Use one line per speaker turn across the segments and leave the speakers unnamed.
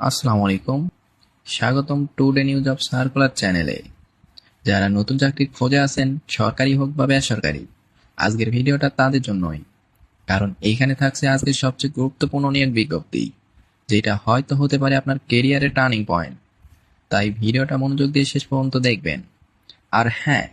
আসসালামু আলাইকুম স্বাগতম টুডে নিউজ অফ সার্কুলার চ্যানেলে। যারা নতুন চাকরির খোঁজে আছেন, সরকারি হোক বা বেসরকারি, আজকের ভিডিওটা তাদের জন্যই। কারণ এইখানে থাকছে আজকের সবচেয়ে গুরুত্বপূর্ণ নিয়োগ বিজ্ঞপ্তি, যেটা হয়তো হতে পারে আপনার কেরিয়ারের টার্নিং পয়েন্ট। তাই ভিডিওটা মনোযোগ দিয়ে শেষ পর্যন্ত দেখবেন। আর হ্যাঁ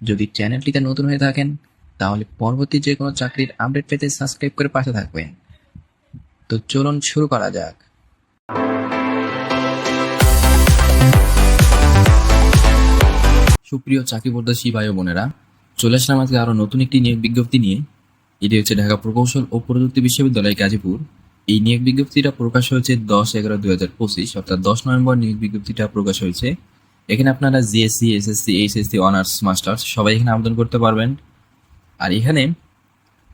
যদি চ্যানেলটিতে নতুন হয়ে থাকেন, তাহলে পরবর্তী যে কোনো চাকরির আপডেট পেতে সাবস্ক্রাইব করে পাশে থাকবেন। তো চলুন শুরু করা যাক।
সুপ্রিয় চাকরি প্রত্যাশী ভাই বোনেরা, চলে আসলাম আজকে আরও নতুন একটি নিয়োগ বিজ্ঞপ্তি নিয়ে। এটি হচ্ছে ঢাকা প্রকৌশল ও প্রযুক্তি বিশ্ববিদ্যালয় গাজীপুর। এই নিয়োগ বিজ্ঞপ্তিটা প্রকাশ হয়েছে দশ এগারো দুই হাজার পঁচিশ, অর্থাৎ দশ নভেম্বর নিয়োগ বিজ্ঞপ্তিটা প্রকাশ হয়েছে। এখানে আপনারা JSC, SSC, HSC, honours, masters সবাই এখানে আবেদন করতে পারবেন। আর এখানে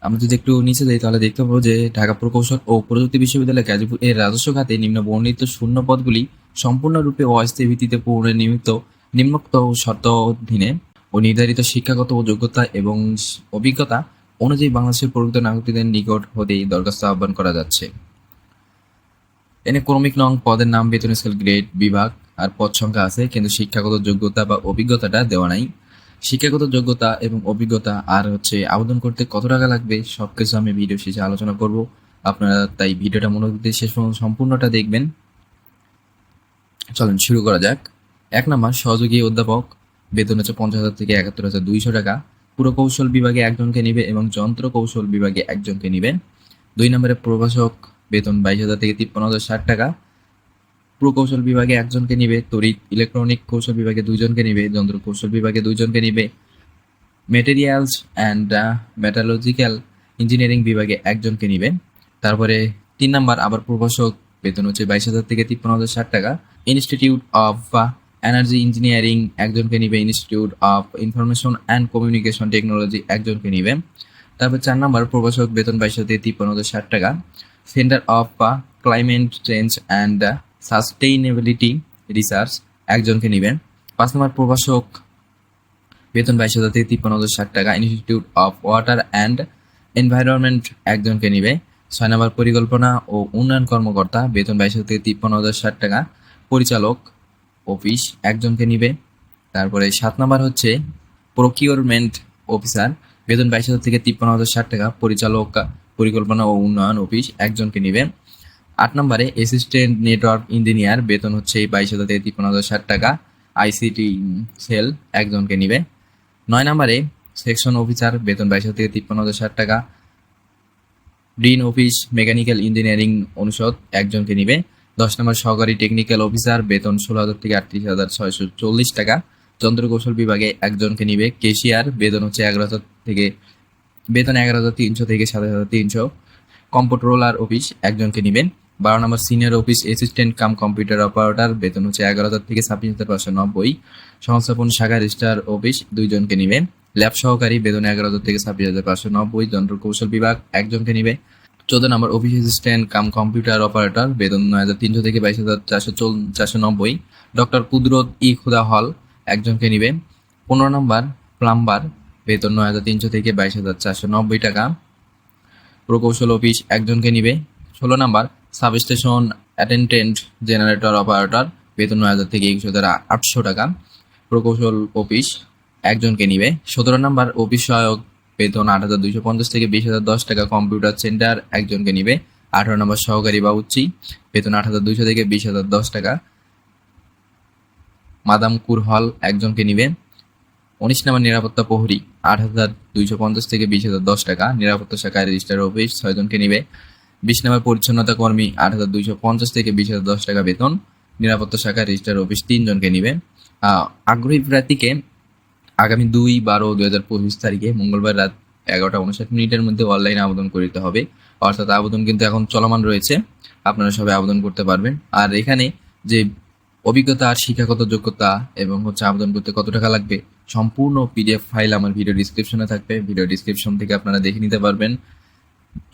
আমরা যদি একটু নিচে যাই, তাহলে দেখতে পাবো যে ঢাকা প্রকৌশল ও প্রযুক্তি বিশ্ববিদ্যালয় গাজীপুর এর রাজস্ব খাতে নিম্ন বর্ণিত শূন্য পদগুলি সম্পূর্ণরূপে অস্থায়ী ভিত্তিতে পূরণের নিমিত্ত নিম্নোক্ত শর্ত অধীনে ও নির্ধারিত শিক্ষাগত যোগ্যতা এবং অভিজ্ঞতা অনুযায়ী বাংলাদেশের প্রকৃত নাগরিকদের নিকট হতেই দরখাস্ত আহ্বান করা যাচ্ছে। এনে ক্রমিক নং পদের নাম বেতন স্কেল গ্রেড বিভাগ আর পদ সংখ্যা আছে, কিন্তু শিক্ষাগত যোগ্যতা বা অভিজ্ঞতাটা দেওয়া নাই। শিক্ষাগত যোগ্যতা এবং অভিজ্ঞতা আর হচ্ছে আবেদন করতে কত টাকা লাগবে সব কিছু আমি ভিডিও শেষে আলোচনা করব। আপনারা তাই ভিডিওটা মনোযোগ দিয়ে শেষ পর্যন্ত সম্পূর্ণটা দেখবেন। চলেন শুরু করা যাক। এক নম্বর, সহযোগী অধ্যাপক। বেতন হচ্ছে পঞ্চাশ হাজার থেকে একাত্তর হাজার দুইশো টাকা। পুরকৌশল বিভাগে একজনকে নিবে এবং যন্ত্র কৌশল বিভাগে একজনকে নিবে দুই নম্বরে, প্রভাষক, বেতন বাইশ হাজার থেকে তিপ্পান্ন হাজার ষাট টাকা। প্রকৌশল বিভাগে একজনকে নিবে, তড়িৎ, ইলেকট্রনিক কৌশল বিভাগে দুইজনকে নিবে, যন্ত্র কৌশল বিভাগে দুইজনকে নিবে। মেটেরিয়ালস অ্যান্ড মেটালজিক্যাল ইঞ্জিনিয়ারিং বিভাগে একজনকে নিবে তারপরে তিন নাম্বার, আবার প্রভাষক, বেতন হচ্ছে বাইশ হাজার থেকে তিপ্পান্ন হাজার ষাট টাকা। ইনস্টিটিউট অফ এনার্জি ইঞ্জিনিয়ারিং একজনকে নিবে institute of information and communication technology একজনকে নিবে। তারপর চার নাম্বার, প্রভাষক বেতন বাইশ হাজার থেকে তিপ্পান্ন ষাট টাকা। Centre of climate change and sustainability research একজনকে নেবেন পাঁচ নম্বর, প্রভাষক বেতন বাইশ হাজার থেকে তিপ্পান্ন হাজার ষাট টাকা institute of water and environment একজনকে নিবে। ছয় নম্বর, পরিকল্পনা ও উন্নয়ন কর্মকর্তা, বেতন বাইশ হাজার থেকে তিপ্পান্ন হাজার ষাট টাকা। পরিচালক অফিস, একজনকে নিবে। তারপরে সাত নম্বর হচ্ছে প্রকিউরমেন্ট অফিসার বেতন বাইশ হাজার থেকে তিপ্পান্ন হাজার ষাট টাকা, পরিচালক, পরিকল্পনা ও উন্নয়ন অফিস, একজনকে নিবে। আট নম্বরে অ্যাসিস্ট্যান্ট নেটওয়ার্ক ইঞ্জিনিয়ার বেতন হচ্ছে বাইশ হাজার থেকে তিপ্পান্ন হাজার ষাট টাকা আইসিটি সেল একজনকে নিবে। নয় নম্বরে সেকশন অফিসার বেতন বাইশ হাজার থেকে তিপ্পান্ন হাজার ষাট টাকা ডিন অফিস মেকানিক্যাল ইঞ্জিনিয়ারিং অনুষদ, একজনকে নিবে। দশ নম্বর সহকারী টেকনিক্যাল অফিসার বেতন ষোলো হাজার থেকে আটত্রিশ হাজার ছয়শো চল্লিশ টাকা। যন্ত্রকৌশল বিভাগে একজনকে নিবে কেশিয়ার, বেতন হচ্ছে এগারো হাজার থেকে, বেতন এগারো হাজার তিনশো থেকে সাত হাজার তিনশো। কম্পিউটার অফিস একজনকে নেবেন। বারো number senior office assistant cum computer operator বেতন হচ্ছে এগারো হাজার থেকে ছাব্বিশ হাজার পাঁচশো নব্বই। সংস্থাপন শাখা রেজিস্টার অফিস দুইজনকে নেবেন। ল্যাব সহকারী, বেতন এগারো হাজার থেকে ছাব্বিশ হাজার পাঁচশো নব্বই। যন্ত্র কৌশল বিভাগ, একজনকে নিবে। চোদ্দ number office assistant cum computer operator, বেতন নয় হাজার তিনশো থেকে বাইশ হাজার চারশো চল, চারশো নব্বই। ডক্টর কুদরত ই খুদা হল, একজনকে নিবে। পনেরো নম্বর প্লাম্বার, বেতন নয় হাজার তিনশো থেকে বাইশ হাজার চারশো নব্বই টাকা। প্রকৌশল অফিস, একজনকে নিবে। ষোলো number substation attendant generator operator, বেতন নয় হাজার থেকে একুশ হাজার আটশো টাকা। প্রকৌশল অফিস, একজনকে নিবে। সতেরো নাম্বার অফিস সহায়ক বেতন আট হাজার দুইশো পঞ্চাশ থেকে বিশ হাজার দশ টাকা কম্পিউটার সেন্টার একজনকে নিবে। আঠারো নম্বর সহকারী বা উচ্চি বেতন আট হাজার দুইশো থেকে বিশ হাজার দশ টাকা। মাদামকুর হল একজনকে নিবে। উনিশ নম্বর নিরাপত্তা প্রহরী আট হাজার দুইশো পঞ্চাশ থেকে বিশ হাজার দশ টাকা। নিরাপত্তা শাখায় রেজিস্টার অফিস, ছয়জনকে নিবে। বিশ নম্বর পরিচ্ছন্নতা কর্মী আট হাজার দুইশো পঞ্চাশ থেকে বিশ হাজার দশ টাকা বেতন। নিরাপত্তা শাখায় রেজিস্টার অফিস, তিনজনকে নিবে। আগ্রহী প্রার্থীকে আগামী দুই বারো দুই হাজার পঁচিশ তারিখে মঙ্গলবার রাত এগারোটা উনষাট মিনিটের মধ্যে অনলাইনে আবেদন করতে হবে। অর্থাৎ আবেদন কিন্তু এখন চলমান রয়েছে। আপনারা সবাই আবেদন করতে পারবেন। আর এখানে যে অভিজ্ঞতা আর শিক্ষাগত যোগ্যতা এবং হচ্ছে আবেদন করতে কত টাকা লাগবে সম্পূর্ণ পিডিএফ ফাইল আমার ভিডিও ডিসক্রিপশনে থাকবে। ভিডিও ডিসক্রিপশন থেকে আপনারা দেখে নিতে পারবেন।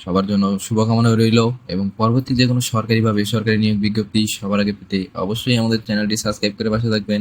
সবার জন্য শুভকামনা রইল এবং পরবর্তী যে কোনো সরকারি বা বেসরকারি নিয়োগ বিজ্ঞপ্তি সবার আগে পেতে অবশ্যই আমাদের চ্যানেলটি সাবস্ক্রাইব করে পাশে থাকবেন।